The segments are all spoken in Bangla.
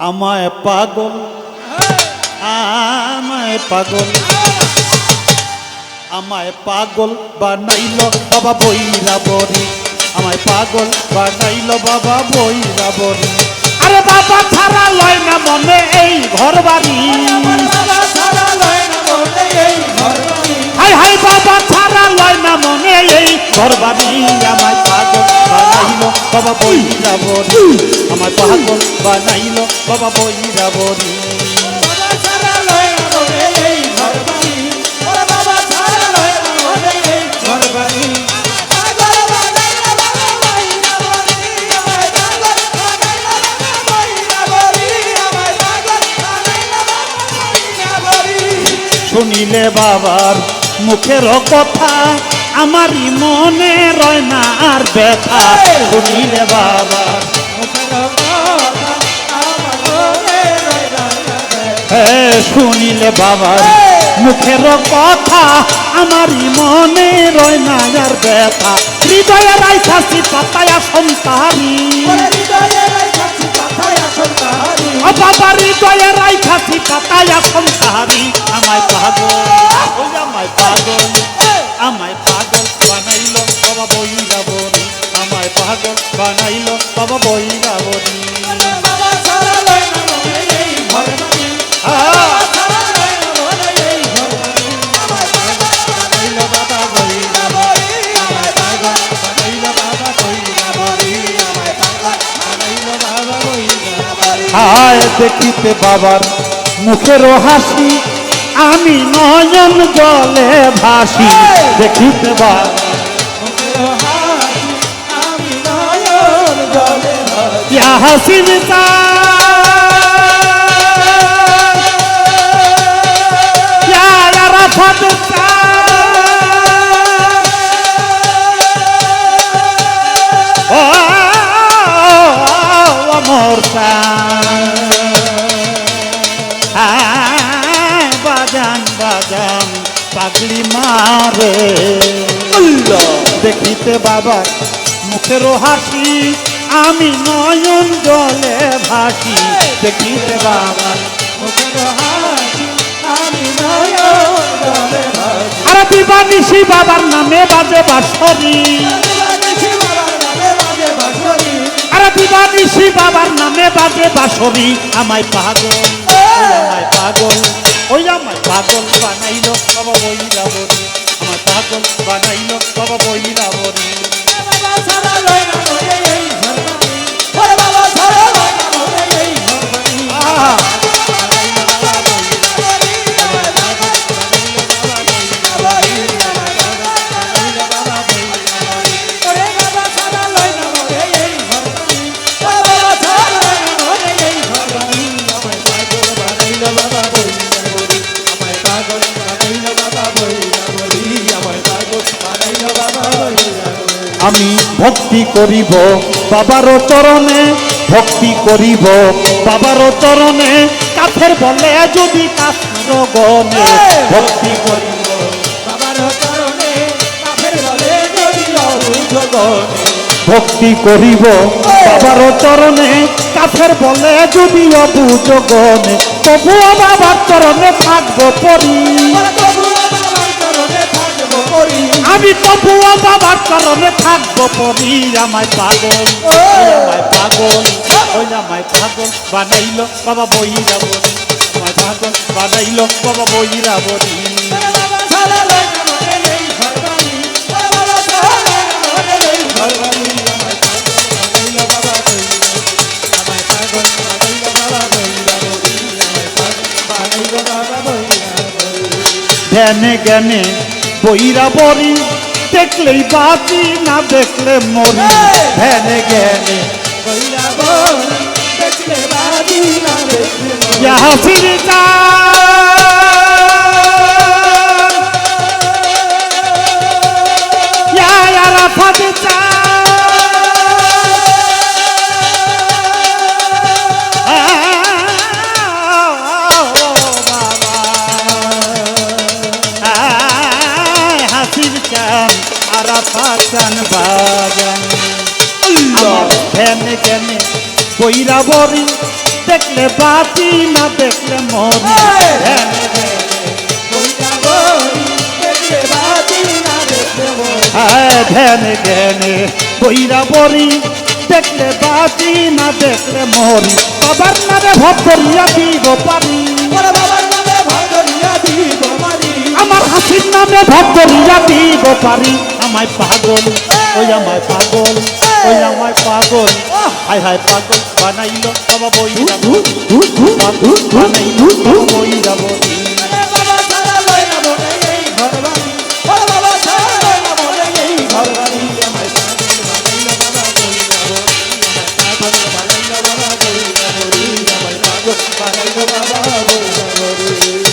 আমায় পাগল আমায় পাগল। আমায় পাগল বানাইল বাবা বইরা বরি আমায় পাগল বানাইল বাবা বইরা বরি আরে বাবা ছাড়া লয় না মনে এই ঘর বাড়ি হাই হাই বাবা ছাড়া লয় না মনে এই ঘর বাড়ি আমায় বাবা বইরা বরি আমায় পাগল বানাইল বাবা বইরা বরি শুনিলে বাবার মুখের কথা আমারই মনে রয় না আর ব্যথা। শুনিলে বাবা। শুনিলে বাবার মুখের কথা আমারই মনে রয় না আর ব্যথা। হৃদয়ে রাইখাছি পাতায়া বাবা হৃদয়ে রাইখাছি পাতায়া সন্তাহারি আমায় পাগল আমায় পাগল। আমায় পাগল বানাইল বাবা বইরা বলি আমায় পাগল বানাইল বাবা বইরা হায় দেখিতে বাবার মুখের হাসি আমি নয়ন জলে ভাসি দেখিতে হাসিন क्या দেখিতে বাবা, মুখের হাসি, আমি নয়ন জলে ভাসি। দেখিতে বাবা বাবার নামে বাজে বাসরি আরে বাবার নামে বাজে বাসরি আমায় পাগল, ওই আমায় পাগল, ওই আমায় পাগল বানাইলো বইরা বলি আমায় পাগল বানাইল বাবা বইলা বলি আমি ভক্তি করিব বাবার চরণে ভক্তি করিব বাবার চরণে। কাফের বলে যদি কাফের গনে ভক্তি করিব ভক্তি করিব বাবার চরণে কাফের বলে যদি অবুজ গনে তবুও বাবার চরণে থাকব পরি। আমি তবুও বাবার চরণে থাকব পরি আমায় পাগল। আমায় পাগল ওই আমায় পাগল বানাইল বাবা বইরা বলি আমায় পাগল বানাইল বাবা বইরা বলি ধ্যানে জ্ঞানে বইরা বরি দেখলেই বাঁচি না দেখলে মরি ধ্যানে জ্ঞানে হাসির আরাফাত হাসির আমার ধ্যানে জ্ঞানে বৈরা বরি দেখলে বাঁচি না দেখলে মরি। ধ্যানে জ্ঞানে বইরা বরি দেখলে বাঁচি না দেখলে মরি। বাবার নামে ভব করিয়া দিব পারি। আমার হাসির নামে ভব করিয়া দিব পারি। আমায় পাগল, ওই আমায় পাগল, ওই আমায় পাগল। হায় হায় পাগল বানাইল বাবা পাগল বানাইল বাবা বইরা বলি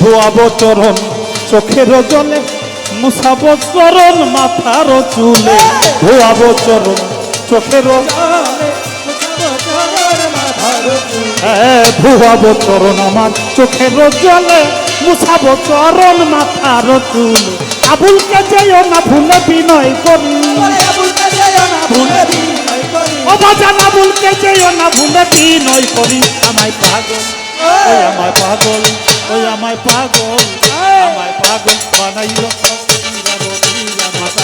ধোয়াবো চরণ চোখের জলে মুসাবো চরণ মাথার চুলে ধোয়াবো চরণ চোখের হ্যাঁ ধোয়াবো চরণ আমার চোখের জলে মুসাবো চরণ মাথার চুলে। আবুলকে যেও না ভুলে বিনয় করি। ও বাজান, আবুলকে যেও না ভুলে বিনয় করি। আমায় পাগল, ওই আমায় পাগল, ওই আমায় পাগল আমায় পাগল বানাইল।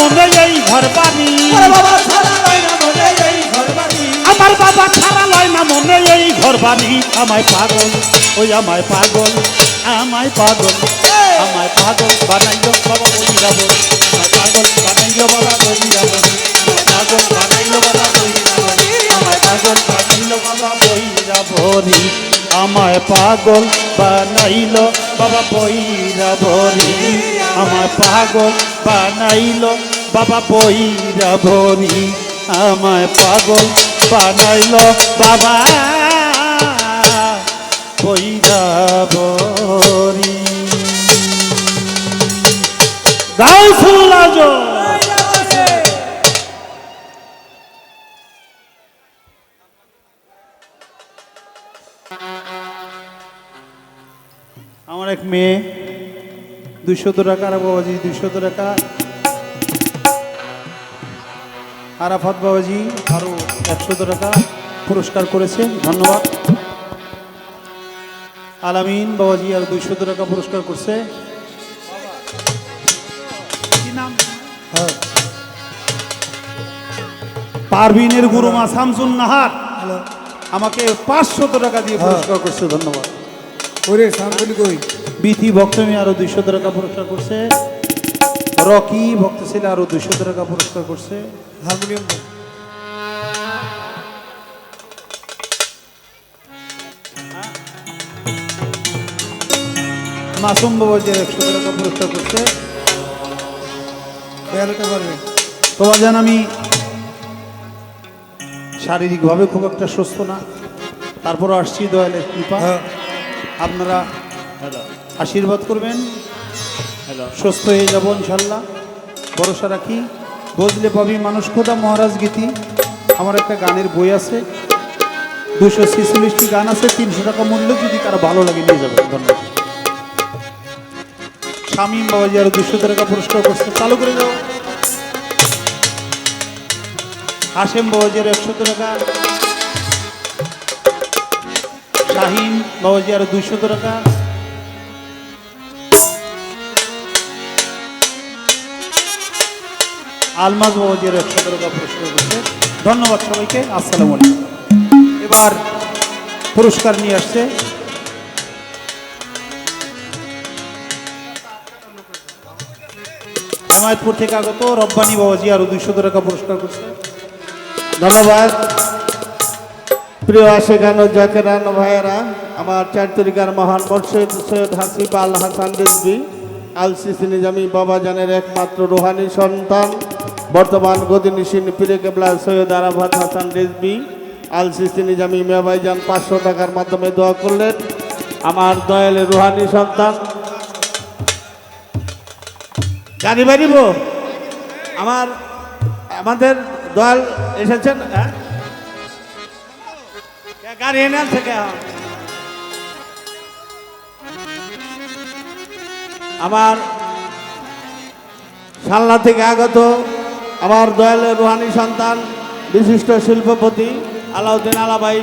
মনে এই ঘর বাড়ি। আমার বাবা ছাড়া লয় না মনে এই ঘর বাড়ি। আমায় পাগল ওই আমায় পাগল আমায় পাগল আমায় পাগল বানাইল বাবা বলি যাব আমায় পাগল বানাইল বাবা বলি যাব আমায় পাগল বানাইল বাবা বলি যাব আমায় পাগল বানাইল বাবা বই যাবরি আমায় পাগল বানাইল বাবা বইরা ভরি আমায় পাগল বানাইল বাবা বইরা ভরি আমায় পাগল বানাইল বাবা। বইরা ভরি গাউসুল্লাহ আমার এক মেয়ে, দুইশত টাকা বাবাজি, দুইশত টাকা। আরাফাত বাবাজি আরও একশো টাকা পুরস্কার করেছে ধন্যবাদ। আলামিন বাবাজি আর দুইশো টাকা পুরস্কার করছে। কি নাম? পারভিনের গুরুমা শামসুন নাহার আমাকে পাঁচশত টাকা দিয়ে পুরস্কার করছে ধন্যবাদ। ওরে কই? বিথি ভক্তমি আরও দুইশো টাকা পুরস্কার করছে। রকি ভক্ত ছেলে আরও দুইশো টাকা পুরস্কার করছে। হারমোনিয়াম মাসুম বাবাজি একশো টাকা পুরস্কার করছে। তোমার জান আমি শারীরিকভাবে খুব একটা সুস্থ না তারপরও আসছি দয়ালের কৃপা। হ্যাঁ। আপনারা আশীর্বাদ করবেন। সুস্থ হয়ে যাব ইনশাল্লাহ। ভরসা রাখি। বজলে পাবি মানুষ খোদা, মহারাজ গীতি। আমার একটা গানের বই আছে। দুশো ছেচল্লিশটি গান আছে, তিনশো টাকা মূল্য, যদি কারও ভালো লাগে নিয়ে যাবেন ধন্যবাদ। শামীম বাবাজি আরও দুশো টাকা পুরস্কার করছে। চালু করে যাও হাসেম বাবাজির একশো টাকা। শাহিন বাবাজি আরও দুইশো টাকা। আলমাজ বাবাজির একশো টাকা পুরস্কার করছে। ধন্যবাদ সবাইকে, আসসালামু এবার পুরস্কার নিয়ে আসছে। হেমায়তপুর থেকে আগত রব্বানি বাবাজি আরও দুইশো টাকা পুরস্কার করছে। ধন্যবাদ। প্রিয় আশেখান জাকেরান ভাইয়েরা, আমার চার তরিকার মহান মর্শেদ সৈয়দ হাসিব আল হাসান রিজবি আল সিসি নিজামি বাবাজানের একমাত্র রুহানি সন্তান। বর্তমান গদিনিসিন পীরে কেবলা, সৈয়দ আরাফাত হাসান রিজবি আল সিস্তি নিজামি, মিয়া ভাইজান পাঁচশো টাকার মাধ্যমে দোয়া করলেন। আমার দয়ালে রুহানি সন্তান। গাড়ি বাড়িব? আমার, আমাদের দয়াল এসেছেন হ্যাঁ? গাড়ি এনে আনছে কে? আমার সালনা থেকে আগত আমার দয়ালের রুহানি সন্তান, বিশিষ্ট শিল্পপতি আলাউদ্দিন আলাভাই,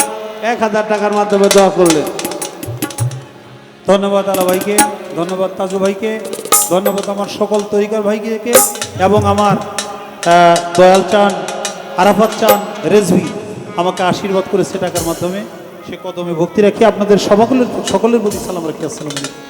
এক হাজার টাকার মাধ্যমে দোয়া করলেন। ধন্যবাদ আলা ভাইকে ধন্যবাদ তাজু ভাইকে, ধন্যবাদ আমার সকল তরিকার ভাইকে এবং আমার দয়াল চান আরাফাত চান রেজভি। আমাকে আশীর্বাদ করেছে টাকার মাধ্যমে সে কদমে ভক্তি রাখি আপনাদের সকলের সকলের প্রতি সালাম রাখি আসসালামু আলাইকুম।